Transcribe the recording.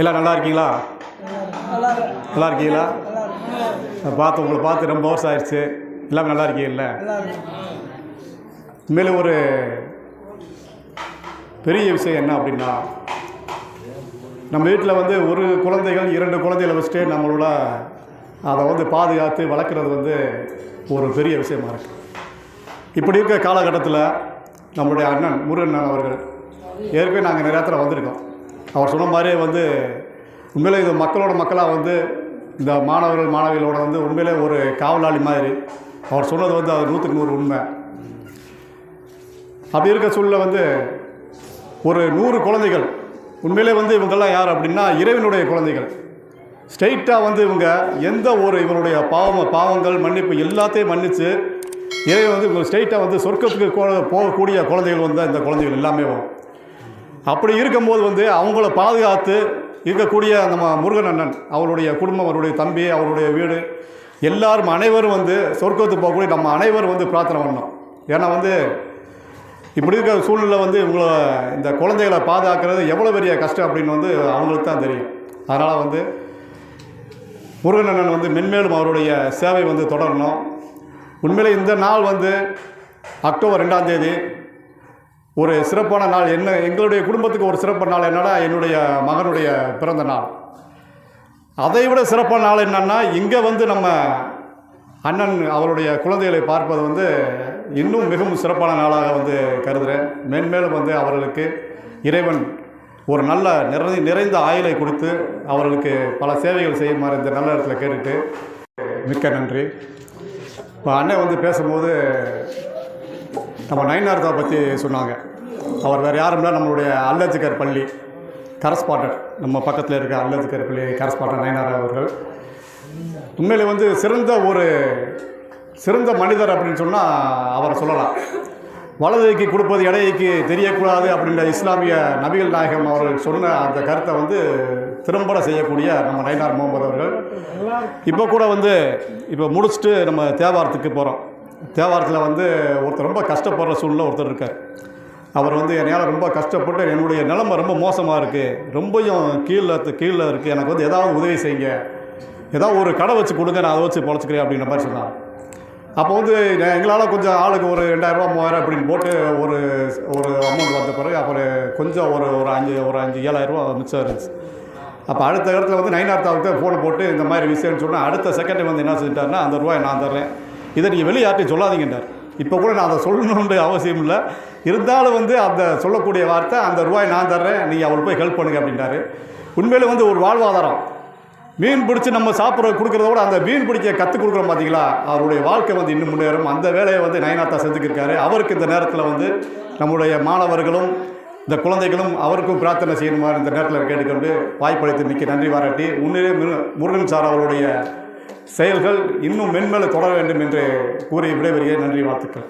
எல்லாம் நல்லா இருக்கீங்களா? நல்லா இருக்கு நல்லா இருக்கீங்களா பார்த்து உங்களை பார்த்து ரொம்ப வருஷம் ஆயிடுச்சு. எல்லாமே நல்லா இருக்கீங்கல்ல? உண்மையிலே ஒரு பெரிய விஷயம் என்ன அப்படின்னா நம்ம வீட்டில் வந்து ஒரு குழந்தைகள் இரண்டு குழந்தைகளை வச்சுட்டு நம்மளோட அதை வந்து பாதுகாத்து வளர்க்குறது வந்து ஒரு பெரிய விஷயமா இருக்குது இப்படி இருக்க காலகட்டத்தில் நம்மளுடைய அண்ணன் முருகன் அண்ணன் அவர்கள் ஏற்கனவே நாங்கள் நிறைய இடத்துல வந்திருக்கோம். அவர் சொன்ன மாதிரியே வந்து உண்மையிலே இது மக்களோட மக்களாக வந்து இந்த மாணவர்கள் மாணவிகளோட வந்து உண்மையிலே ஒரு காவலாளி மாதிரி. அவர் சொன்னது வந்து அது நூற்றுக்கு நூறு உண்மை. அப்படி இருக்க சூழ்நிலை வந்து ஒரு நூறு குழந்தைகள் உண்மையிலே வந்து இவங்கெல்லாம் யார் அப்படின்னா இறைவனுடைய குழந்தைகள். ஸ்ட்ரெயிட்டாக வந்து இவங்க எந்த ஒரு இவனுடைய பாவம் பாவங்கள் மன்னிப்பு எல்லாத்தையும் மன்னித்து இறைவன் வந்து இவங்க ஸ்ட்ரெயிட்டாக வந்து சொர்க்கத்துக்கு போகக்கூடிய குழந்தைகள் வந்து இந்த குழந்தைகள் எல்லாமே வரும். அப்படி இருக்கும்போது வந்து அவங்கள பாதுகாத்து இருக்கக்கூடிய நம்ம முருகன் அண்ணன் அவருடைய குடும்பம் அவருடைய தம்பி அவருடைய வீடு எல்லாரும் அனைவரும் வந்து சொர்க்கத்துக்கு போகக்கூடிய நம்ம அனைவரும் வந்து பிரார்த்தனை பண்ணோம் ஏன்னா வந்து இப்படி இருக்கிற சூழ்நிலை வந்து இவங்கள இந்த குழந்தைகளை பாதுகாக்கிறது எவ்வளோ பெரிய கஷ்டம் அப்படின்னு வந்து அவங்களுக்கு தான் தெரியும். அதனால் வந்து முருகன் அண்ணன் வந்து மென்மேலும் அவருடைய சேவை வந்து தொடரணும். உண்மையிலே இந்த நாள் வந்து அக்டோபர் ரெண்டாம் தேதி ஒரு சிறப்பான நாள் என்ன எங்களுடைய குடும்பத்துக்கு ஒரு சிறப்பான நாள் என்னன்னா என்னுடைய மகனுடைய பிறந்த நாள். அதை விட சிறப்பான நாள் என்னன்னா இங்கே வந்து நம்ம அண்ணன் அவருடைய குழந்தைகளை பார்ப்பது வந்து இன்னும் மிகவும் சிறப்பான நாளாக வந்து கருதுகிறேன் மேன்மேலும் வந்து அவர்களுக்கு இறைவன் ஒரு நல்ல நிறை நிறைந்த ஆயுளை கொடுத்து அவர்களுக்கு பல சேவைகள் செய்யுமாறு இந்த நல்ல இடத்துல கேட்டுட்டு மிக்க நன்றி. இப்போ அண்ணன் வந்து பேசும்போது நம்ம நயனார்தா பற்றி சொன்னாங்க. அவர் வேறு யாரும் இல்லை நம்மளுடைய அல்லத்துக்கர் பள்ளி கரஸ்பாண்டர் நம்ம பக்கத்தில் இருக்க அல்லத்துக்கர் பள்ளி கரஸ்பாண்டர் நயனார் அவர்கள். உண்மையிலே வந்து சிறந்த ஒரு சிறந்த மனிதர் அப்படின்னு சொன்னால் அவரை சொல்லலாம். வலதுக்கு கொடுப்பது இடையைக்கு தெரியக்கூடாது அப்படின்ற இஸ்லாமிய நபிகள் நாயகம் அவர்கள் சொன்ன அந்த கருத்தை வந்து திறம்பட செய்யக்கூடிய நம்ம நயனார் முகமது அவர்கள். இப்போ கூட வந்து இப்போ முடிச்சுட்டு நம்ம தேவாரத்துக்கு போகிறோம் தேவாரத்தில் வந்து ஒருத்தர் ரொம்ப கஷ்டப்படுற சூழ்நிலை ஒருத்தர் இருக்கார். அவர் வந்து என்னையால் ரொம்ப கஷ்டப்பட்டு என்னுடைய நிலைமை ரொம்ப மோசமாக இருக்குது ரொம்பையும் கீழே கீழே இருக்குது எனக்கு வந்து ஏதாவது உதவி செய்யுங்க. ஏதாவது ஒரு கடை வச்சு கொடுங்க நான் அதை வச்சு பொழைச்சிக்கிறேன் அப்படின்ற மாதிரி சொன்னார். அப்போ வந்து எங்களால் கொஞ்சம் ஆளுக்கு ஒரு ரெண்டாயிரரூபா மூவாயிரம் அப்படின்னு போட்டு ஒரு ஒரு அமௌண்ட் வந்த பிறகு அப்புறம் கொஞ்சம் ஒரு ஒரு அஞ்சு ஒரு அஞ்சு ஏழாயிரரூபா மிச்சம் இருந்துச்சு. அப்போ அடுத்த இடத்துல வந்து நைனார்த்தாவுக்கு ஃபோனை போட்டு இந்த மாதிரி விஷயம்னு சொன்னால் அடுத்த செகண்ட் வந்து என்ன செஞ்சிட்டாருன்னா அந்த ரூபாய் நான் தர்றேன். இதை நீங்கள் வெளியே யார்ட்டையும் சொல்லாதீங்கன்றார். இப்போ கூட நான் அதை சொல்லணுன்ற அவசியம் இல்லை. இருந்தாலும் வந்து அந்த சொல்லக்கூடிய வார்த்தை அந்த ரூபாய் நான் தர்றேன் நீங்கள் அவள் போய் ஹெல்ப் பண்ணுங்க அப்படின்ட்டாரு உண்மையில் வந்து ஒரு வாழ்வாதாரம். மீன் பிடிச்சி நம்ம சாப்பிட்ற கொடுக்குறத விட அந்த மீன் பிடிக்க கற்றுக் கொடுக்குறோம் பார்த்தீங்களா அவருடைய வாழ்க்கை வந்து இன்னும் முன்னேறும். அந்த வேலையை வந்து நயனாத்தா செஞ்சுக்கிருக்காரு அவருக்கு இந்த நேரத்தில் வந்து நம்முடைய மாணவர்களும் இந்த குழந்தைகளும் அவருக்கும் பிரார்த்தனை செய்யணுமாறு இந்த நேரத்தில் கேட்டுக்கொண்டு வாய்ப்பளித்து மிக்க நன்றி பாராட்டி உண்மையிலே முருகன் சார் அவருடைய செயல்கள் இன்னும் மென்மேல தொடர வேண்டும் என்று கூறி விடைபெறுகிறேன். நன்றி வாழ்த்துக்கள்.